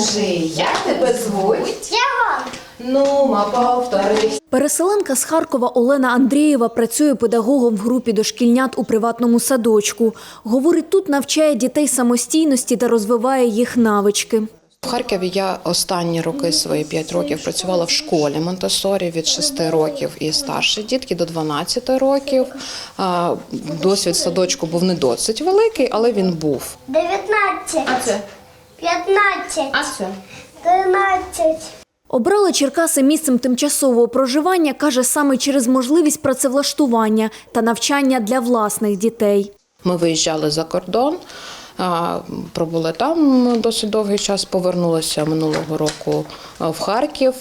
Скажи, як тебе звуть? Єгор. Ну, ма повтори. Переселенка з Харкова Олена Андрієва працює педагогом в групі дошкільнят у приватному садочку. Говорить, тут навчає дітей самостійності та розвиває їх навички. В Харкові я останні роки свої 5 років працювала в школі Монтесорі від 6 років і старші дітки до 12 років. Досвід садочку був не досить великий, але він був. 19. А це? 15. А це? 13. Обрала Черкаси місцем тимчасового проживання, каже, саме через можливість працевлаштування та навчання для власних дітей. Ми виїжджали за кордон, пробули там досить довгий час, повернулися минулого року в Харків,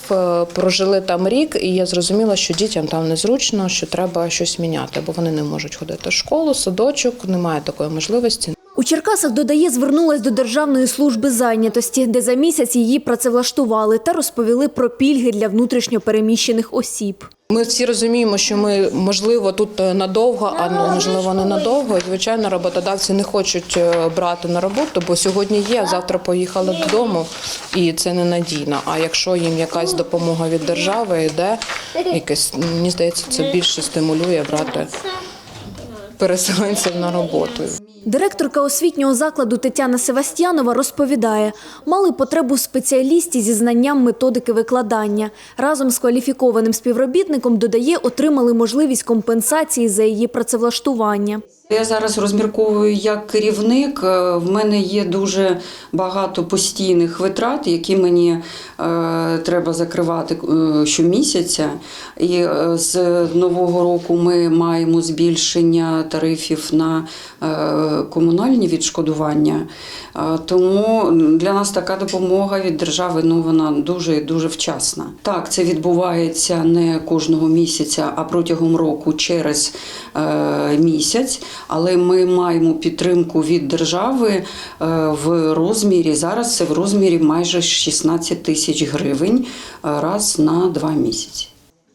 прожили там рік, і я зрозуміла, що дітям там незручно, що треба щось міняти, бо вони не можуть ходити в школу, садочок, немає такої можливості. У Черкасах, додає, звернулась до Державної служби зайнятості, де за місяць її працевлаштували та розповіли про пільги для внутрішньопереміщених осіб. Ми всі розуміємо, що ми можливо тут е, надовго, а ну, можливо не надовго. Звичайно, роботодавці не хочуть е, брати на роботу, бо сьогодні є, завтра поїхали додому, і це ненадійно. А якщо їм якась допомога від держави йде, якесь мені здається, це більше стимулює брати переселенців на роботу. Директорка освітнього закладу Тетяна Севастьянова розповідає, мали потребу спеціалісті зі знанням методики викладання. Разом з кваліфікованим співробітником, додає, отримали можливість компенсації за її працевлаштування. Я зараз розмірковую як керівник. Е, В мене є дуже багато постійних витрат, які мені е, треба закривати е, щомісяця. І з нового року ми маємо збільшення тарифів на комунальні відшкодування. Тому для нас така допомога від держави ну, вона дуже і дуже вчасна. Так, це відбувається не кожного місяця, а протягом року через місяць. Але ми маємо підтримку від держави е, в розмірі. Зараз це в розмірі майже 16 тисяч гривень е, раз на два місяці.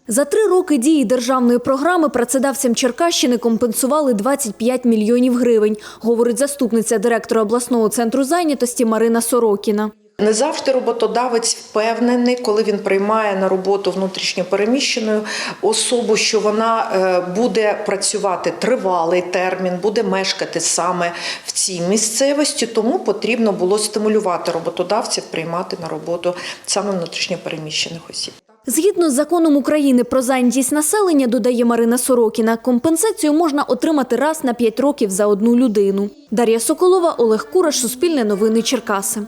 За три роки дії державної програми працедавцям Черкащини компенсували 25 мільйонів гривень, говорить заступниця директора обласного центру зайнятості Марина Сорокіна. Не завжди роботодавець впевнений, коли він приймає на роботу внутрішньопереміщену особу, що вона е, буде працювати тривалий термін, буде мешкати саме в цій місцевості. Тому потрібно було стимулювати роботодавців приймати на роботу саме внутрішньопереміщених осіб. Згідно з законом України про зайнятість населення, додає Марина Сорокіна, компенсацію можна отримати раз на 5 років за одну людину. Дар'я Соколова, Олег Кураш, Суспільне новини Черкаси.